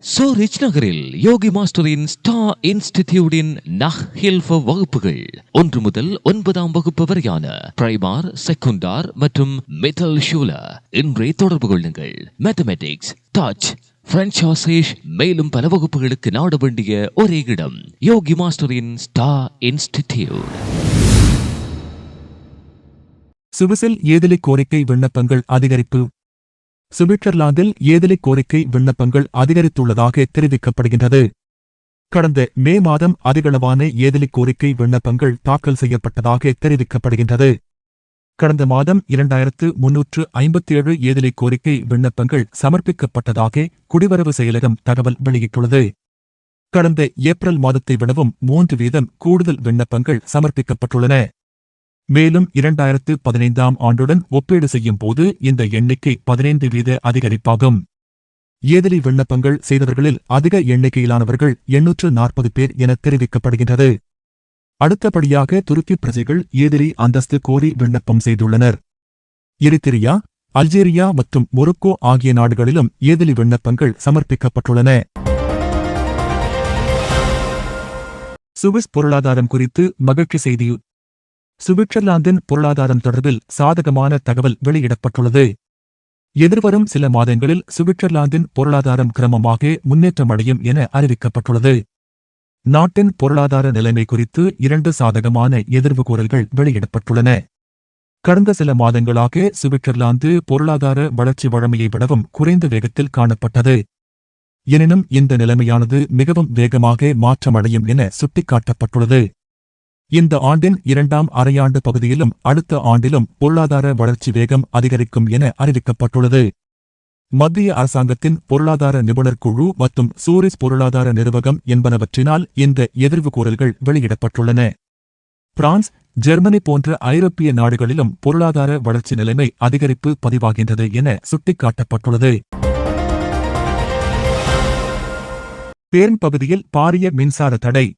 சோரிச் நகரில் யோகி மாஸ்டரின் ஸ்டா இன்ஸ்டிடியூடின் நஹ் ஹில்ஃப வகுப்புகள். ஒன்று முதல் ஒன்பதாம் வகுப்பு வரையான பிரைமார் செகுண்டார் மற்றும் மெட்டல் ஷூல. இன்றே தொடர்பு கொள்ளுங்கள். மேத்தமெட்டிக்ஸ் டச் பிரெஞ்ச் ஆசேஷ் மேலும் பல வகுப்புகளுக்கு நாட வேண்டிய ஒரே இடம் யோகி மாஸ்டரின் ஸ்டா இன்ஸ்டிடியூட். சுவிசில் ஏதிலை கோரிக்கை விண்ணப்பங்கள் அதிகரிப்பு சுவிட்சர்லாந்தில் ஏதிலை கோரிக்கை விண்ணப்பங்கள் அதிகரித்துள்ளதாக தெரிவிக்கப்படுகின்றது. கடந்த மே மாதம் அதிகளவான ஏதிலை கோரிக்கை விண்ணப்பங்கள் தாக்கல் செய்யப்பட்டதாக தெரிவிக்கப்படுகின்றது. கடந்த மாதம் இரண்டாயிரத்து முன்னூற்று ஐம்பத்தேழு ஏதிலை கோரிக்கை விண்ணப்பங்கள் சமர்ப்பிக்கப்பட்டதாக குடிவரவு செயலகம் தகவல் வெளியிட்டுள்ளது. கடந்த ஏப்ரல் மாதத்தை விடவும் மூன்று வீதம் கூடுதல் விண்ணப்பங்கள் சமர்ப்பிக்கப்பட்டுள்ளன. மேலும் இரண்டாயிரத்து பதினைந்தாம் ஆண்டுடன் ஒப்பீடு செய்யும் போது இந்த எண்ணிக்கை பதினைந்து வீத அதிகரிப்பாகும். ஏதிலி விண்ணப்பங்கள் செய்தவர்களில் அதிக எண்ணிக்கையிலானவர்கள் எண்ணூற்று நாற்பது பேர் என தெரிவிக்கப்படுகின்றது. அடுத்தபடியாக துருக்கி பிரஜைகள் ஏதிலி அந்தஸ்து கோரி விண்ணப்பம் செய்துள்ளனர். எரித்திரியா அல்ஜீரியா மற்றும் மொரோக்கோ ஆகிய நாடுகளிலும் ஏதிலி விண்ணப்பங்கள் சமர்ப்பிக்கப்பட்டுள்ளன. சுவிஸ் பொருளாதாரம் குறித்து மகிழ்ச்சி செய்தி சுவிட்சர்லாந்தின் பொருளாதாரம் தொடர்பில் சாதகமான தகவல் வெளியிடப்பட்டுள்ளது. எதிர்வரும் சில மாதங்களில் சுவிட்சர்லாந்தின் பொருளாதாரம் கிரமமாக முன்னேற்றமடையும் என அறிவிக்கப்பட்டுள்ளது. நாட்டின் பொருளாதார நிலைமை குறித்து இரண்டு சாதகமான எதிர்வு கூறல்கள் வெளியிடப்பட்டுள்ளன. கடந்த சில மாதங்களாக சுவிட்சர்லாந்து பொருளாதார வளர்ச்சி வழமையை விடவும் குறைந்த வேகத்தில் காணப்பட்டது. எனினும் இந்த நிலைமையானது மிகவும் வேகமாக மாற்றமடையும் என சுட்டிக்காட்டப்பட்டுள்ளது. இந்த ஆண்டின் இரண்டாம் அரையாண்டு பகுதியிலும் அடுத்த ஆண்டிலும் பொருளாதார வளர்ச்சி வேகம் அதிகரிக்கும் என அறிவிக்கப்பட்டுள்ளது. மத்திய அரசாங்கத்தின் பொருளாதார நிபுணர் குழு மற்றும் சூரிஸ் பொருளாதார நிறுவகம் என்பனவற்றினால் இந்த எதிர்வு கூறல்கள் வெளியிடப்பட்டுள்ளன. பிரான்ஸ் ஜெர்மனி போன்ற ஐரோப்பிய நாடுகளிலும் பொருளாதார வளர்ச்சி நிலைமை அதிகரிப்பு பதிவாகின்றது என சுட்டிக்காட்டப்பட்டுள்ளது. பேர்ன் பகுதியில் பாரிய மின்சார தடை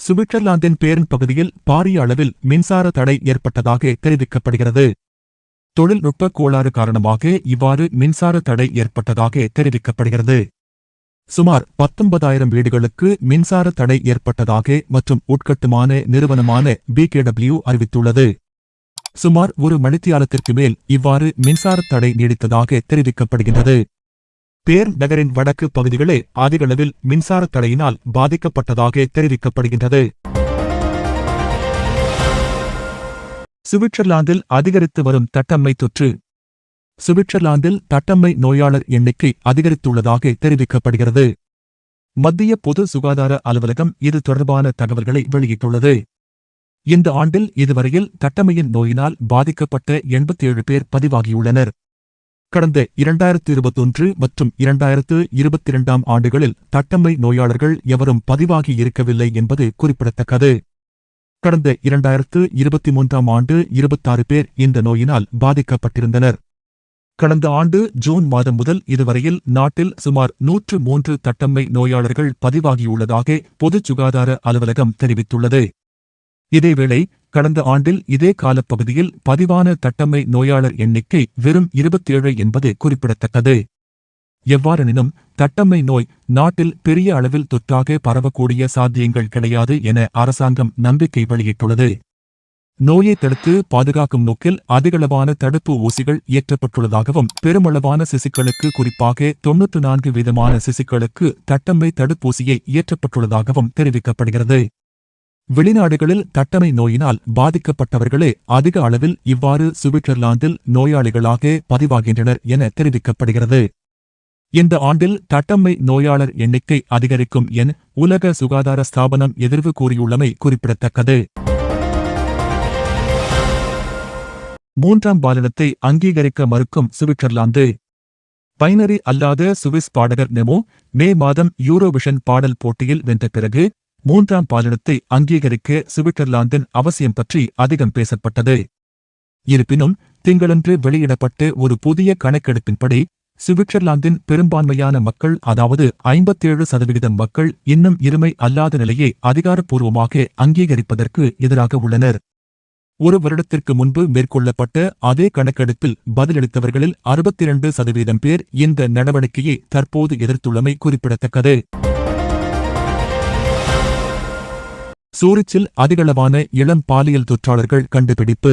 சுவிட்சர்லாந்தின் பேரன் பகுதியில் பாரிய அளவில் மின்சார தடை ஏற்பட்டதாக தெரிவிக்கப்படுகிறது. தொழில்நுட்ப கோளாறு காரணமாக இவ்வாறு மின்சார தடை ஏற்பட்டதாக தெரிவிக்கப்படுகிறது. சுமார் பத்தொன்பதாயிரம் வீடுகளுக்கு மின்சார தடை ஏற்பட்டதாக மற்றும் உட்கட்டுமான நிறுவனமான பிகேடபிள்யூ அறிவித்துள்ளது. சுமார் ஒரு மணித்தியாலத்திற்கு மேல் இவ்வாறு மின்சார தடை நீடித்ததாக தெரிவிக்கப்படுகின்றது. பேர் நகரின் வடக்கு பகுதிகளே அதிகளவில் மின்சார தடையினால் பாதிக்கப்பட்டதாக தெரிவிக்கப்படுகின்றது. சுவிட்சர்லாந்தில் அதிகரித்து வரும் தட்டம்மை தொற்று. சுவிட்சர்லாந்தில் தட்டம்மை நோயாளர் எண்ணிக்கை அதிகரித்துள்ளதாக தெரிவிக்கப்படுகிறது. மத்திய பொது சுகாதார அலுவலகம் இது தொடர்பான தகவல்களை வெளியிட்டுள்ளது. இந்த ஆண்டில் இதுவரையில் தட்டம்மையின் நோயினால் பாதிக்கப்பட்ட எண்பத்தேழு பேர் பதிவாகியுள்ளனர். கடந்த இரண்டாயிரத்து இருபத்தொன்று மற்றும் இரண்டாயிரத்து இருபத்தி இரண்டாம் ஆண்டுகளில் தட்டம்மை நோயாளர்கள் எவரும் பதிவாகி இருக்கவில்லை என்பது குறிப்பிடத்தக்கது. கடந்த இரண்டாயிரத்து இருபத்தி மூன்றாம் ஆண்டு இருபத்தாறு பேர் இந்த நோயினால் பாதிக்கப்பட்டிருந்தனர். கடந்த ஆண்டு ஜூன் மாதம் முதல் இதுவரையில் நாட்டில் சுமார் நூற்று மூன்று தட்டம்மை நோயாளர்கள் பதிவாகியுள்ளதாக பொது சுகாதார அலுவலகம் தெரிவித்துள்ளது. இதேவேளை கடந்த ஆண்டில் இதே காலப்பகுதியில் பதிவான தட்டம்மை நோயாளர் எண்ணிக்கை வெறும் இருபத்தேழு என்பது குறிப்பிடத்தக்கது. எவ்வாறெனினும் தட்டம்மை நோய் நாட்டில் பெரிய அளவில் தொற்றாக பரவக்கூடிய சாத்தியங்கள் கிடையாது என அரசாங்கம் நம்பிக்கை வெளியிட்டுள்ளது. நோயை தடுத்து பாதுகாக்கும் நோக்கில் அதிகளவான தடுப்பு ஊசிகள் இயற்றப்பட்டுள்ளதாகவும் பெருமளவான சிசுக்களுக்கு குறிப்பாக தொன்னூற்று நான்கு வீதமான சிசுக்களுக்கு தட்டம்மை தடுப்பூசியை இயற்றப்பட்டுள்ளதாகவும் தெரிவிக்கப்படுகிறது. வெளிநாடுகளில் தட்டமை நோயினால் பாதிக்கப்பட்டவர்களே அதிக அளவில் இவ்வாறு சுவிட்சர்லாந்தில் நோயாளிகளாக பதிவாகின்றனர் என தெரிவிக்கப்படுகிறது. இந்த ஆண்டில் தட்டம்மை நோயாளர் எண்ணிக்கை அதிகரிக்கும் என உலக சுகாதார ஸ்தாபனம் எதிர்வு கூறியுள்ளமை குறிப்பிடத்தக்கது. மூன்றாம் பாலினத்தை அங்கீகரிக்க மறுக்கும் சுவிட்சர்லாந்து. பைனரி அல்லாத சுவிஸ் பாடகர் நெமோ மே மாதம் யூரோவிஷன் பாடல் போட்டியில் வென்ற பிறகு மூன்றாம் பாலினத்தை அங்கீகரிக்க சுவிட்சர்லாந்தின் அவசியம் பற்றி அதிகம் பேசப்பட்டது. இருப்பினும் திங்களன்று வெளியிடப்பட்ட ஒரு புதிய கணக்கெடுப்பின்படி சுவிட்சர்லாந்தின் பெரும்பான்மையான மக்கள் அதாவது ஐம்பத்தேழு சதவிகிதம் மக்கள் இன்னும் இருமை அல்லாத நிலையை அதிகாரப்பூர்வமாக அங்கீகரிப்பதற்கு எதிராக உள்ளனர். ஒரு வருடத்திற்கு முன்பு மேற்கொள்ளப்பட்ட அதே கணக்கெடுப்பில் பதிலளித்தவர்களில் அறுபத்தி இரண்டு சதவீதம் பேர் இந்த நடவடிக்கையை தற்போது எதிர்த்துள்ளமை குறிப்பிடத்தக்கது. சூரிச்சில் அதிகளவான இளம் பாலியல் தொற்றாளர்கள் கண்டுபிடிப்பு.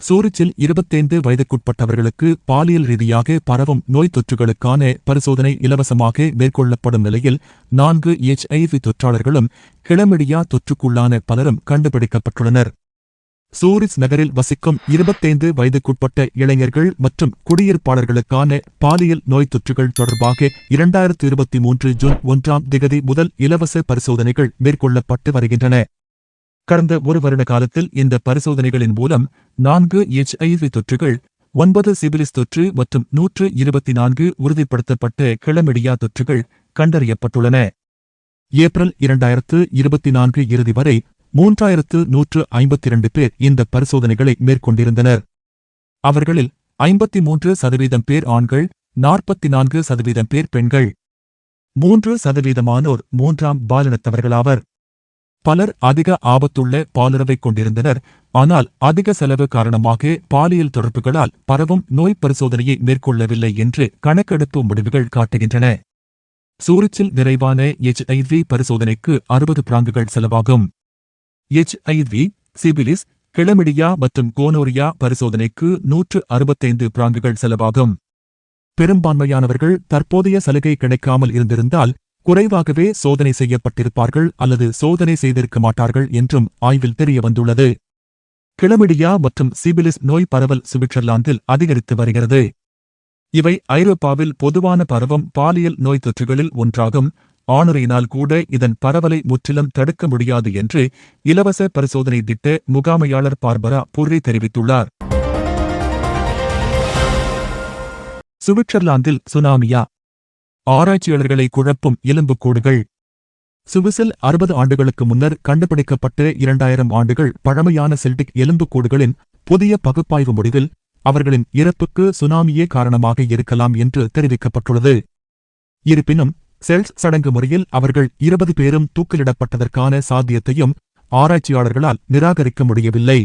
சூரிச்சில் இருபத்தைந்து வயதுக்குட்பட்டவர்களுக்கு பாலியல் ரீதியாக பரவும் நோய் தொற்றுகளுக்கான பரிசோதனை இலவசமாக மேற்கொள்ளப்படும் நிலையில் நான்கு எச்ஐவி தொற்றாளர்களும் கிளமிடியா தொற்றுக்குள்ளான பலரும் கண்டுபிடிக்கப்பட்டுள்ளனர். சூரிஸ் நகரில் வசிக்கும் இருபத்தைந்து வயதுக்குட்பட்ட இளைஞர்கள் மற்றும் குடியிருப்பாளர்களுக்கான பாலியல் நோய் தொற்றுகள் தொடர்பாக இரண்டாயிரத்து இருபத்தி மூன்று ஜூன் ஒன்றாம் திகதி முதல் இலவச பரிசோதனைகள் மேற்கொள்ளப்பட்டு வருகின்றன. கடந்த ஒரு வருட காலத்தில் இந்த பரிசோதனைகளின் மூலம் நான்கு எச்ஐவி தொற்றுகள் ஒன்பது சிபிலிஸ் தொற்று மற்றும் நூற்று இருபத்தி நான்கு உறுதிப்படுத்தப்பட்ட கிளமிடியா தொற்றுகள் கண்டறியப்பட்டுள்ளன. ஏப்ரல் இரண்டாயிரத்து இருபத்தி நான்கு இறுதி வரை மூன்றாயிரத்து நூற்று ஐம்பத்தி இரண்டு பேர் இந்த பரிசோதனைகளை மேற்கொண்டிருந்தனர். அவர்களில் ஐம்பத்தி மூன்று சதவீதம் பேர் ஆண்கள் நாற்பத்தி நான்கு சதவீதம் பேர் பெண்கள். மூன்று சதவீதமானோர் மூன்றாம் பாலினத்தவர்களாவர். பலர் அதிக ஆபத்துள்ள பாலுறவை கொண்டிருந்தனர் ஆனால் அதிக செலவு காரணமாக பாலியல் தொடர்புகளால் பரவும் நோய் பரிசோதனையை மேற்கொள்ளவில்லை என்று கணக்கெடுப்பு முடிவுகள் காட்டுகின்றன. சூரிச்சில் நிறைவான எச்ஐவி பரிசோதனைக்கு அறுபது பிராங்குகள் செலவாகும். எச்ஐவி சிபிலிஸ் கிளமிடியா மற்றும் கோனோரியா பரிசோதனைக்கு நூற்று அறுபத்தைந்து பிராங்குகள் செலவாகும். பெரும்பான்மையானவர்கள் தற்போதைய சலுகை கிடைக்காமல் இருந்திருந்தால் குறைவாகவே சோதனை செய்யப்பட்டிருப்பார்கள் அல்லது சோதனை செய்திருக்க மாட்டார்கள் என்றும் ஆய்வில் தெரியவந்துள்ளது. கிளமிடியா மற்றும் சிபிலிஸ் நோய் பரவல் சுவிட்சர்லாந்தில் அதிகரித்து வருகிறது. இவை ஐரோப்பாவில் பொதுவான பரவும் பாலியல் நோய் தொற்றுகளில் ஒன்றாகும். ஆணுரையினால் கூட இதன் பரவலை முற்றிலும் தடுக்க முடியாது என்று இலவச பரிசோதனை திட்ட முகாமையாளர் பார்பரா புர்ரி தெரிவித்துள்ளார். சுவிட்சர்லாந்தில் சுனாமியா. ஆராய்ச்சியாளர்களை குழப்பும் எலும்புக்கூடுகள் சுவிசில் அறுபது ஆண்டுகளுக்கு முன்னர் கண்டுபிடிக்கப்பட்ட இரண்டாயிரம் ஆண்டுகள் பழமையான செல்டிக் எலும்புக்கூடுகளின் புதிய பகுப்பாய்வு முடிவில் அவர்களின் இறப்புக்கு சுனாமியே காரணமாக இருக்கலாம் என்று தெரிவிக்கப்பட்டுள்ளது. இருப்பினும் செல்ஸ் சடங்கு முறையில் அவர்கள் இருபது பேரும் தூக்கிலிடப்பட்டதற்கான சாத்தியத்தையும் ஆராய்ச்சியாளர்களால் நிராகரிக்க முடியவில்லை.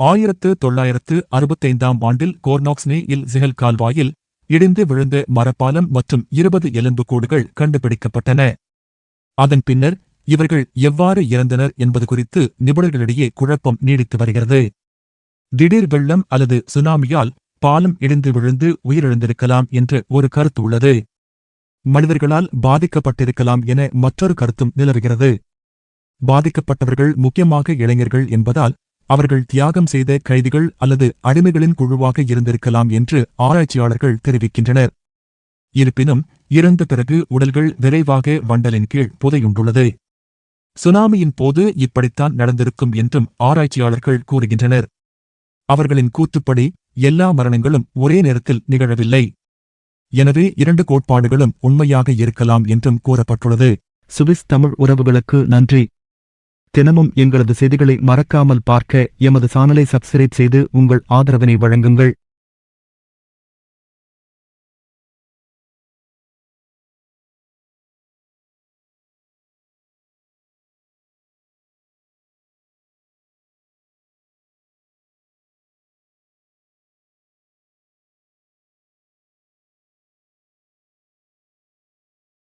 ஆயிரத்து தொள்ளாயிரத்து அறுபத்தைந்தாம் ஆண்டில் கோர்னாக்ஸ்னே இல் ஜிஹல் கால்வாயில் இடிந்து விழுந்த மரப்பாலம் மற்றும் இருபது எலும்புக்கூடுகள் கண்டுபிடிக்கப்பட்டன. அதன் பின்னர் இவர்கள் எவ்வாறு இறந்தனர் என்பது குறித்து நிபுணர்களிடையே குழப்பம் நீடித்து வருகிறது. திடீர் வெள்ளம் அல்லது சுனாமியால் பாலம் இடிந்து விழுந்து உயிரிழந்திருக்கலாம் என்ற ஒரு கருத்து உள்ளது. மனிதர்களால் பாதிக்கப்பட்டிருக்கலாம் என மற்றொரு கருத்தும் நிலவுகிறது. பாதிக்கப்பட்டவர்கள் முக்கியமாக இளைஞர்கள் என்பதால் அவர்கள் தியாகம் செய்த கைதிகள் அல்லது அடிமைகளின் குழுவாக இருந்திருக்கலாம் என்று ஆராய்ச்சியாளர்கள் தெரிவிக்கின்றனர். இருப்பினும் இறந்த பிறகு உடல்கள் விரைவாக வண்டலின் கீழ் புதையுண்டுள்ளது. சுனாமியின் போது இப்படித்தான் நடந்திருக்கும் என்றும் ஆராய்ச்சியாளர்கள் கூறுகின்றனர். அவர்களின் கூத்துப்படி எல்லா மரணங்களும் ஒரே நேரத்தில் நிகழவில்லை. எனவே இரண்டு கோட்பாடுகளும் உண்மையாக இருக்கலாம் என்றும் கூறப்பட்டுள்ளது. சுவிஸ் தமிழ் உறவுகளுக்கு நன்றி. தினமும் எங்களது செய்திகளை மறக்காமல் பார்க்க எமது சானலை சப்ஸ்கிரைப் செய்து உங்கள் ஆதரவினை வழங்குங்கள்.